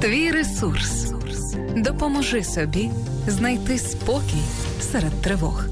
Твій ресурс. Допоможи собі знайти спокій серед тривог.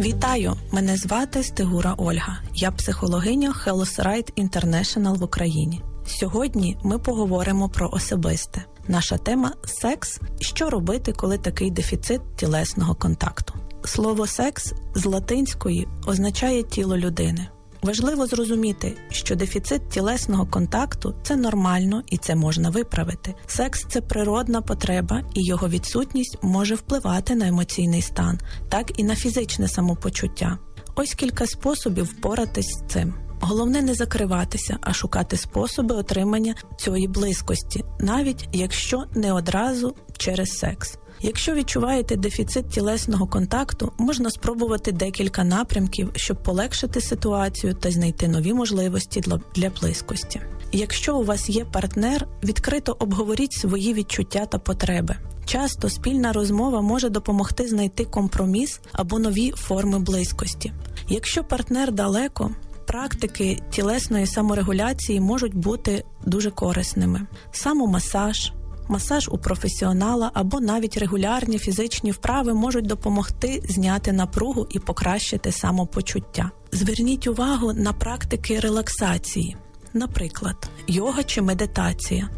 Вітаю! Мене звати Стегура Ольга. Я психологиня Health Right в Україні. Сьогодні ми поговоримо про особисте. Наша тема секс. Що робити, коли такий дефіцит тілесного контакту? Слово секс з латинської означає тіло людини. Важливо зрозуміти, що дефіцит тілесного контакту це нормально і це можна виправити. Секс це природна потреба, і його відсутність може впливати на емоційний стан, так і на фізичне самопочуття. Ось кілька способів впоратись з цим. Головне не закриватися, а шукати способи отримання цієї близькості, навіть якщо не одразу через секс. Якщо відчуваєте дефіцит тілесного контакту, можна спробувати декілька напрямків, щоб полегшити ситуацію та знайти нові можливості для, для близькості. Якщо у вас є партнер, відкрито обговоріть свої відчуття та потреби. Часто спільна розмова може допомогти знайти компроміс або нові форми близькості. Якщо партнер далеко, практики тілесної саморегуляції можуть бути дуже корисними: самомасаж, масаж у професіонала або навіть регулярні фізичні вправи можуть допомогти зняти напругу і покращити самопочуття. Зверніть увагу на практики релаксації, наприклад, йога чи медитація.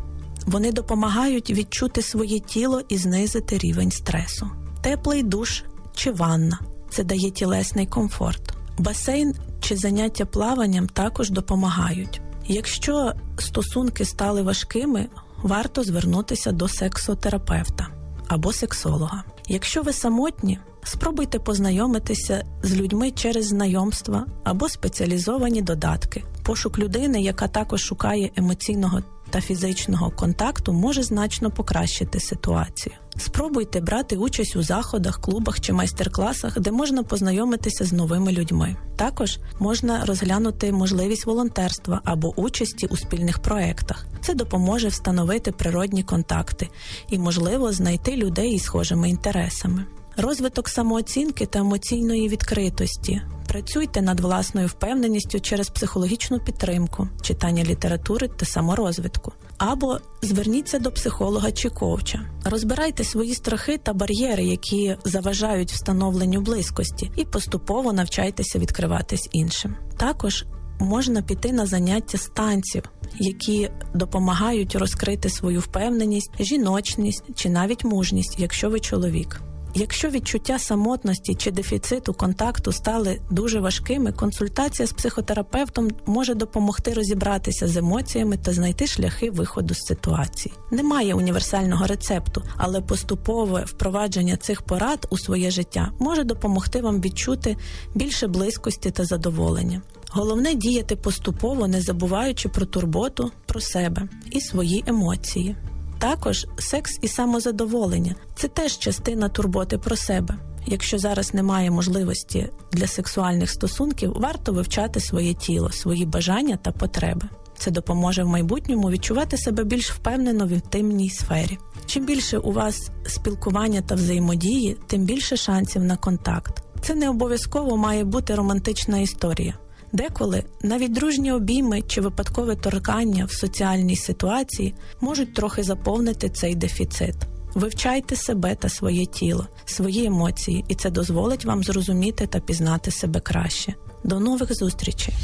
Вони допомагають відчути своє тіло і знизити рівень стресу. Теплий душ чи ванна це дає тілесний комфорт. Басейн чи заняття плаванням також допомагають. Якщо стосунки стали важкими, варто звернутися до сексотерапевта або сексолога. Якщо ви самотні, спробуйте познайомитися з людьми через знайомства або спеціалізовані додатки. Пошук людини, яка також шукає емоційного та фізичного контакту, може значно покращити ситуацію. Спробуйте брати участь у заходах, клубах чи майстер-класах, де можна познайомитися з новими людьми. Також можна розглянути можливість волонтерства або участі у спільних проектах. Це допоможе встановити природні контакти і, можливо, знайти людей із схожими інтересами. Розвиток самооцінки та емоційної відкритості. Працюйте над власною впевненістю через психологічну підтримку, читання літератури та саморозвитку. Або зверніться до психолога чи коуча. Розбирайте свої страхи та бар'єри, які заважають встановленню близькості, і поступово навчайтеся відкриватись іншим. Також можна піти на заняття з танців, які допомагають розкрити свою впевненість, жіночність чи навіть мужність, якщо ви чоловік. Якщо відчуття самотності чи дефіциту контакту стали дуже важкими, консультація з психотерапевтом може допомогти розібратися з емоціями та знайти шляхи виходу з ситуації. Немає універсального рецепту, але поступове впровадження цих порад у своє життя може допомогти вам відчути більше близькості та задоволення. Головне діяти поступово, не забуваючи про турботу, про себе і свої емоції. Також секс і самозадоволення це теж частина турботи про себе. Якщо зараз немає можливості для сексуальних стосунків, варто вивчати своє тіло, свої бажання та потреби. Це допоможе в майбутньому відчувати себе більш впевнено в інтимній сфері. Чим більше у вас спілкування та взаємодії, тим більше шансів на контакт. Це не обов'язково має бути романтична історія. Деколи навіть дружні обійми чи випадкове торкання в соціальній ситуації можуть трохи заповнити цей дефіцит. Вивчайте себе та своє тіло, свої емоції, і це дозволить вам зрозуміти та пізнати себе краще. До нових зустрічей!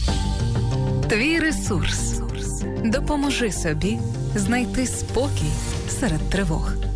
Твій ресурс. Допоможи собі знайти спокій серед тривог.